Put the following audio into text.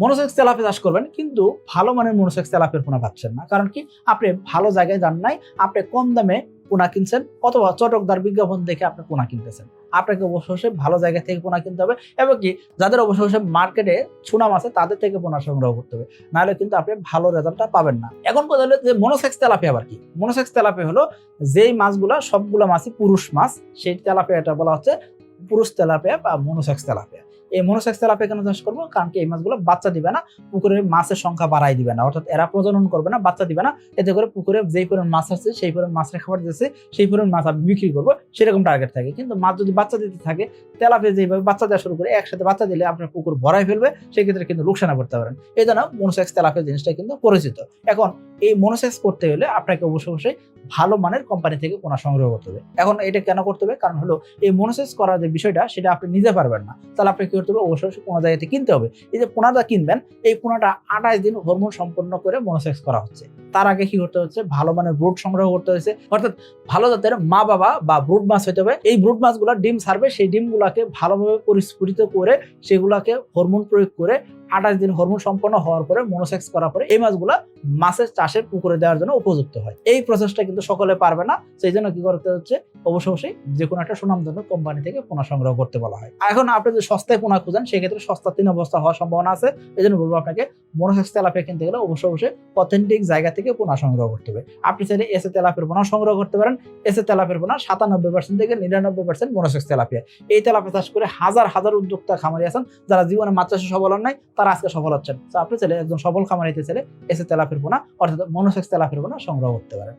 Monosex তেলাপে চাষ করবেন, কিন্তু ভালো মানের মনোসেক্স তেলাপের পোনা পাচ্ছেন না। কারণ কি? আপনি ভালো জায়গায় যান নাই, আপনি কম দামে পোনা কিনছেন, অথবা চটকদার বিজ্ঞাপন দেখে আপনি পোনা কিনতেছেন। আপনাকে অবশ্যই ভালো জায়গা থেকে পোনা কিনতে হবে, এবং কি যাদের অবশ্যই মার্কেটে সুনাম আছে, তাদের থেকে পোনা সংগ্রহ করতে হবে। নাহলে কিন্তু আপনি ভালো রেজাল্টটা পাবেন না। এখন কথা হলো যে মনোসেক্স তেলাপি আবার কি? মনোসেক্স তেলাপি হলো যেই মাছগুলা, সবগুলো মাছই পুরুষ মাছ, সেই তেলাপিয়াটা বলা হচ্ছে পুরুষ তেলাপিয়া বা মনোসেক্স তেলাপিয়া। এই মনোসেক্স তেলাপিয়া কেন চাষ করব? কারণ কি এই মাছগুলো বাচ্চা দিবে না পুকুরে মাছের সংখ্যা বাড়াই দিবে না। অর্থাৎ এরা প্রজনন করবে না, বাচ্চা দিবে না। এতে করে পুকুরে যেই পরিমাণ মাছ আছে, সেই পরিমাণ মাছের খাবার দিচ্ছে সেই পরিমাণ মাছ আমি বিক্রি করব। সেরকম টার্গেট থাকে। কিন্তু মাছ যদি বাচ্চা দিতে থাকে তেলাপিয়া যেভাবে বাচ্চা দেওয়া শুরু করে, একসাথে বাচ্চা দিলে আপনার পুকুর ভরাই ফেলবে, সেক্ষেত্রে কিন্তু লোকসানা পড়তে পারেন। এই জন্য মনোসেক্স তেলাপিয়া জিনিসটা কিন্তু পরিচিত। এখন এই মনোসেস করতে হলে আপনাকে অবশ্যই অবশ্যই ভালো মানের কোম্পানি থেকে পোনা সংগ্রহ করতে হবে। এখন এটা কেন করতে হবে? কারণ হলো এই মনোসেস করার যে বিষয়টা, সেটা আপনি নিতে পারবেন না। তাহলে আপনি কি করতে হবে? অবশ্যই অবশ্যই কোনো জায়গাতে কিনতে হবে। এই যে পোনাটা কিনবেন, এই পোনাটা আঠাশ দিন হরমোন সম্পন্ন করে মনোসেক্স করা হচ্ছে। তার আগে কি করতে হচ্ছে? ভালো মানের ব্রুড সংগ্রহ করতে হয়েছে। অর্থাৎ ভালো জাতের মা বাবা বা ব্রুড মাছ হইতে হবে এই ব্রুড মাছগুলো ডিম ছাড়বে, সেই ডিমগুলাকে ভালোভাবে পরিস্ফুটিত করে সেগুলাকে হরমোন প্রয়োগ করে আঠাশ দিন হরমোন সম্পন্ন হওয়ার পরে মনোসেক্স করার পরে এই মাছগুলো মাছের চাষের পুকুরে দেওয়ার জন্য উপযুক্ত হয়। এই প্রসেসটা কিন্তু সকলে পারবে না। সেই জন্য কি করতে হচ্ছে? অবশ্যই অবশ্যই যে কোনো একটা সুনামধন্য কোম্পানি থেকে পোনা সংগ্রহ করতে বলা হয়। এখন আপনি যদি সস্তায় পোনা খুঁজেন, সেক্ষেত্রে সস্তা তিন অবস্থা হওয়ার সম্ভাবনা আছে। এই জন্য বলব আপনাকে মনোসেক্স তেলাপিয়া কিনতে গেলে অবশ্যই অবশ্যই অথেন্টিক জায়গা থেকে পোনা সংগ্রহ করতে হবে। আপনি চাইলে এসে তেলাপের পোনা সংগ্রহ করতে পারেন। এসে তেলাপের পোনা সাতানব্বই পার্সেন্ট থেকে নিরানব্বই পার্সেন্ট মনোসেক্স তেলাপিয়া। এই তেলাপিয়া চাষ করে হাজার হাজার উদ্যোক্তা খামারি আছেন, যারা জীবনে মাছ চাষে সফল হন নাই, তারা আজকে সফল হচ্ছেন। তো আপনি চাইলে একজন সফল খামারিতে চাইলে এসে তেলাপের পোনা, অর্থাৎ মনোসেক্স তেলাপের পোনা সংগ্রহ করতে পারেন।